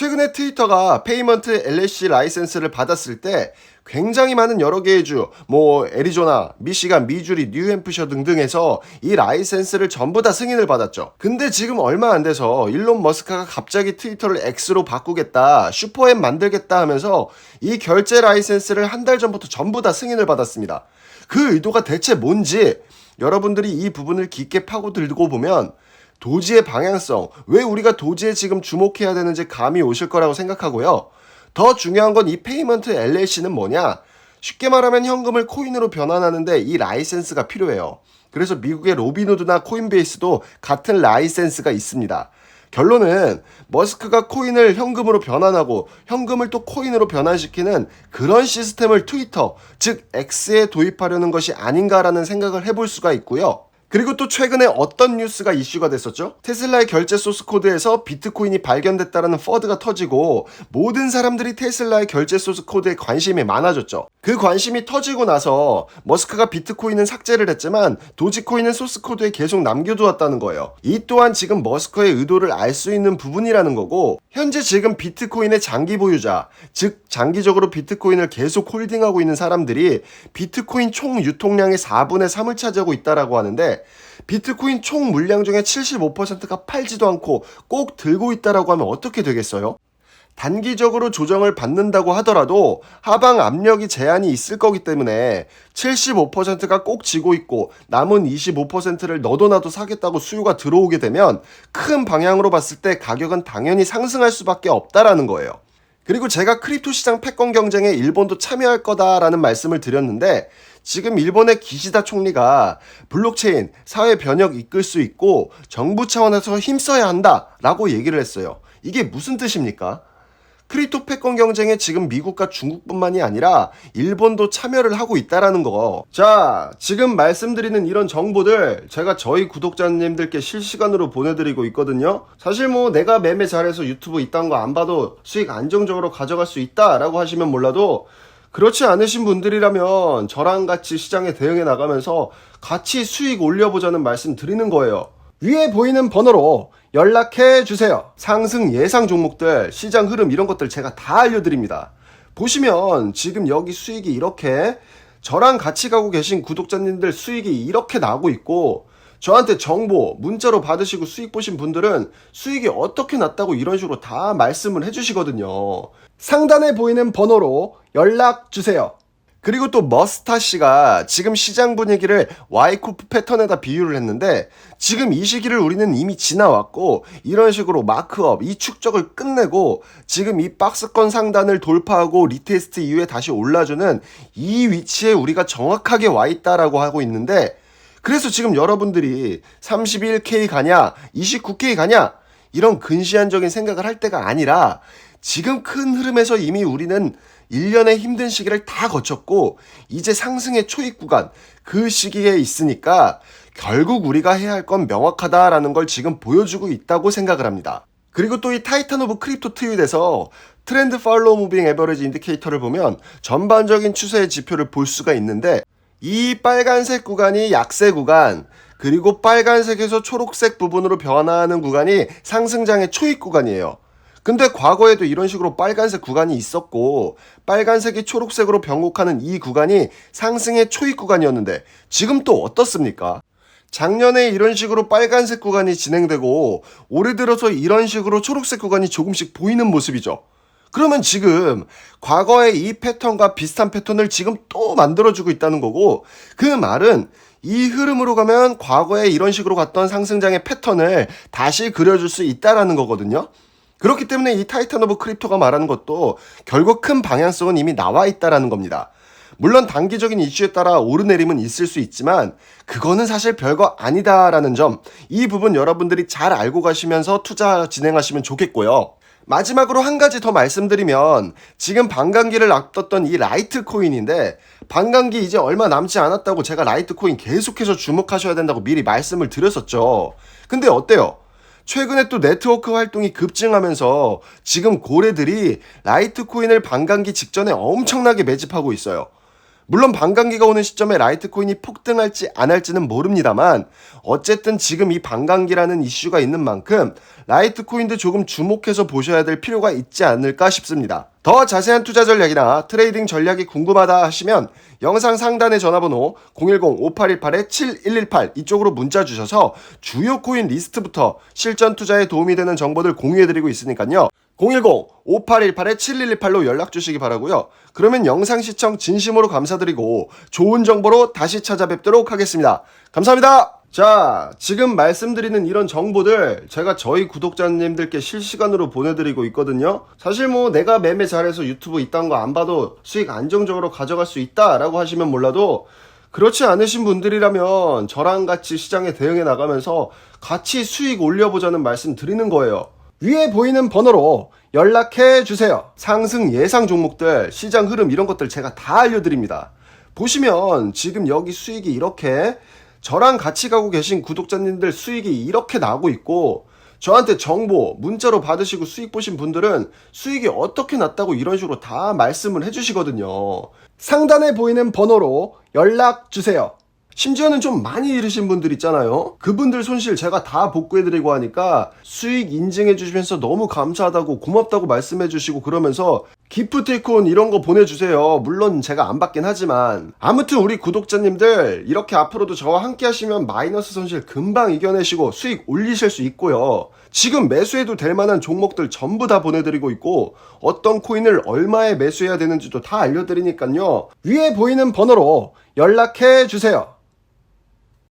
최근에 트위터가 페이먼트 LLC 라이센스를 받았을 때 굉장히 많은 여러 개의 주, 뭐 애리조나, 미시간, 미주리, 뉴햄프셔 등등에서 이 라이센스를 전부 다 승인을 받았죠. 근데 지금 얼마 안 돼서 일론 머스크가 갑자기 트위터를 X로 바꾸겠다, 슈퍼앱 만들겠다 하면서 이 결제 라이센스를 한 달 전부터 전부 다 승인을 받았습니다. 그 의도가 대체 뭔지 여러분들이 이 부분을 깊게 파고들고 보면 도지의 방향성, 왜 우리가 도지에 지금 주목해야 되는지 감이 오실 거라고 생각하고요. 더 중요한 건 이 페이먼트 LLC는 뭐냐? 쉽게 말하면 현금을 코인으로 변환하는데 이 라이센스가 필요해요. 그래서 미국의 로비노드나 코인베이스도 같은 라이센스가 있습니다. 결론은 머스크가 코인을 현금으로 변환하고 현금을 또 코인으로 변환시키는 그런 시스템을 트위터, 즉 X에 도입하려는 것이 아닌가라는 생각을 해볼 수가 있고요. 그리고 또 최근에 어떤 뉴스가 이슈가 됐었죠? 테슬라의 결제 소스 코드에서 비트코인이 발견됐다라는 퍼드가 터지고 모든 사람들이 테슬라의 결제 소스 코드에 관심이 많아졌죠. 그 관심이 터지고 나서 머스크가 비트코인은 삭제를 했지만 도지코인은 소스 코드에 계속 남겨두었다는 거예요. 이 또한 지금 머스크의 의도를 알 수 있는 부분이라는 거고 현재 지금 비트코인의 장기 보유자, 즉 장기적으로 비트코인을 계속 홀딩하고 있는 사람들이 비트코인 총 유통량의 4분의 3을 차지하고 있다라고 하는데 비트코인 총 물량 중에 75%가 팔지도 않고 꼭 들고 있다라고 하면 어떻게 되겠어요? 단기적으로 조정을 받는다고 하더라도 하방 압력이 제한이 있을 거기 때문에 75%가 꼭 지고 있고 남은 25%를 너도 나도 사겠다고 수요가 들어오게 되면 큰 방향으로 봤을 때 가격은 당연히 상승할 수밖에 없다라는 거예요. 그리고 제가 크립토 시장 패권 경쟁에 일본도 참여할 거다라는 말씀을 드렸는데 지금 일본의 기시다 총리가 블록체인 사회 변혁 이끌 수 있고 정부 차원에서 힘써야 한다라고 얘기를 했어요. 이게 무슨 뜻입니까? 크립토 패권 경쟁에 지금 미국과 중국뿐만이 아니라 일본도 참여를 하고 있다라는 거. 자, 지금 말씀드리는 이런 정보들 제가 저희 구독자님들께 실시간으로 보내드리고 있거든요. 사실 뭐 내가 매매 잘해서 유튜브 이딴 거 안 봐도 수익 안정적으로 가져갈 수 있다라고 하시면 몰라도 그렇지 않으신 분들이라면 저랑 같이 시장에 대응해 나가면서 같이 수익 올려보자는 말씀 드리는 거예요. 위에 보이는 번호로 연락해 주세요. 상승 예상 종목들, 시장 흐름 이런 것들 제가 다 알려드립니다. 보시면 지금 여기 수익이 이렇게 저랑 같이 가고 계신 구독자님들 수익이 이렇게 나고 있고 저한테 정보 문자로 받으시고 수익 보신 분들은 수익이 어떻게 났다고 이런 식으로 다 말씀을 해주시거든요. 상단에 보이는 번호로 연락 주세요. 그리고 또 머스타 씨가 지금 시장 분위기를 와이쿠프 패턴에다 비유를 했는데 지금 이 시기를 우리는 이미 지나왔고 이런 식으로 마크업 이 축적을 끝내고 지금 이 박스권 상단을 돌파하고 리테스트 이후에 다시 올라주는 이 위치에 우리가 정확하게 와 있다라고 하고 있는데 그래서 지금 여러분들이 31K 가냐 29K 가냐 이런 근시안적인 생각을 할 때가 아니라 지금 큰 흐름에서 이미 우리는 1년의 힘든 시기를 다 거쳤고 이제 상승의 초입 구간 그 시기에 있으니까 결국 우리가 해야 할 건 명확하다라는 걸 지금 보여주고 있다고 생각을 합니다. 그리고 또 이 타이탄 오브 크립토 트윗에서 트렌드 팔로우 무빙 에버리지 인디케이터를 보면 전반적인 추세의 지표를 볼 수가 있는데 이 빨간색 구간이 약세 구간 그리고 빨간색에서 초록색 부분으로 변화하는 구간이 상승장의 초입 구간이에요. 근데 과거에도 이런 식으로 빨간색 구간이 있었고 빨간색이 초록색으로 변곡하는 이 구간이 상승의 초입 구간이었는데 지금 또 어떻습니까? 작년에 이런 식으로 빨간색 구간이 진행되고 올해 들어서 이런 식으로 초록색 구간이 조금씩 보이는 모습이죠. 그러면 지금 과거의 이 패턴과 비슷한 패턴을 지금 또 만들어주고 있다는 거고 그 말은 이 흐름으로 가면 과거에 이런 식으로 갔던 상승장의 패턴을 다시 그려줄 수 있다라는 거거든요. 그렇기 때문에 이 타이탄 오브 크립토가 말하는 것도 결국 큰 방향성은 이미 나와 있다라는 겁니다. 물론 단기적인 이슈에 따라 오르내림은 있을 수 있지만 그거는 사실 별거 아니다라는 점 이 부분 여러분들이 잘 알고 가시면서 투자 진행하시면 좋겠고요. 마지막으로 한 가지 더 말씀드리면 지금 반감기를 앞뒀던 이 라이트 코인인데 반감기 이제 얼마 남지 않았다고 제가 라이트 코인 계속해서 주목하셔야 된다고 미리 말씀을 드렸었죠. 근데 어때요? 최근에 또 네트워크 활동이 급증하면서 지금 고래들이 라이트 코인을 반감기 직전에 엄청나게 매집하고 있어요. 물론 반감기가 오는 시점에 라이트코인이 폭등할지 안 할지는 모릅니다만 어쨌든 지금 이 반감기라는 이슈가 있는 만큼 라이트코인도 조금 주목해서 보셔야 될 필요가 있지 않을까 싶습니다. 더 자세한 투자 전략이나 트레이딩 전략이 궁금하다 하시면 영상 상단의 전화번호 010-5818-7118 이쪽으로 문자 주셔서 주요 코인 리스트부터 실전 투자에 도움이 되는 정보들 공유해드리고 있으니까요. 010-5818-7118로 연락 주시기 바라고요. 그러면 영상 시청 진심으로 감사드리고 좋은 정보로 다시 찾아뵙도록 하겠습니다. 감사합니다. 자, 지금 말씀드리는 이런 정보들 제가 저희 구독자님들께 실시간으로 보내드리고 있거든요. 사실 뭐 내가 매매 잘해서 유튜브 이딴 거 안 봐도 수익 안정적으로 가져갈 수 있다라고 하시면 몰라도 그렇지 않으신 분들이라면 저랑 같이 시장에 대응해 나가면서 같이 수익 올려보자는 말씀 드리는 거예요. 위에 보이는 번호로 연락해 주세요. 상승 예상 종목들, 시장 흐름 이런 것들 제가 다 알려드립니다. 보시면 지금 여기 수익이 이렇게 저랑 같이 가고 계신 구독자님들 수익이 이렇게 나고 있고 저한테 정보 문자로 받으시고 수익 보신 분들은 수익이 어떻게 났다고 이런 식으로 다 말씀을 해주시거든요. 상단에 보이는 번호로 연락 주세요. 심지어는 좀 많이 잃으신 분들 있잖아요. 그분들 손실 제가 다 복구해드리고 하니까 수익 인증해주시면서 너무 감사하다고 고맙다고 말씀해주시고 그러면서 기프티콘 이런 거 보내주세요. 물론 제가 안 받긴 하지만. 아무튼 우리 구독자님들 이렇게 앞으로도 저와 함께 하시면 마이너스 손실 금방 이겨내시고 수익 올리실 수 있고요. 지금 매수해도 될 만한 종목들 전부 다 보내드리고 있고 어떤 코인을 얼마에 매수해야 되는지도 다 알려드리니까요. 위에 보이는 번호로 연락해 주세요.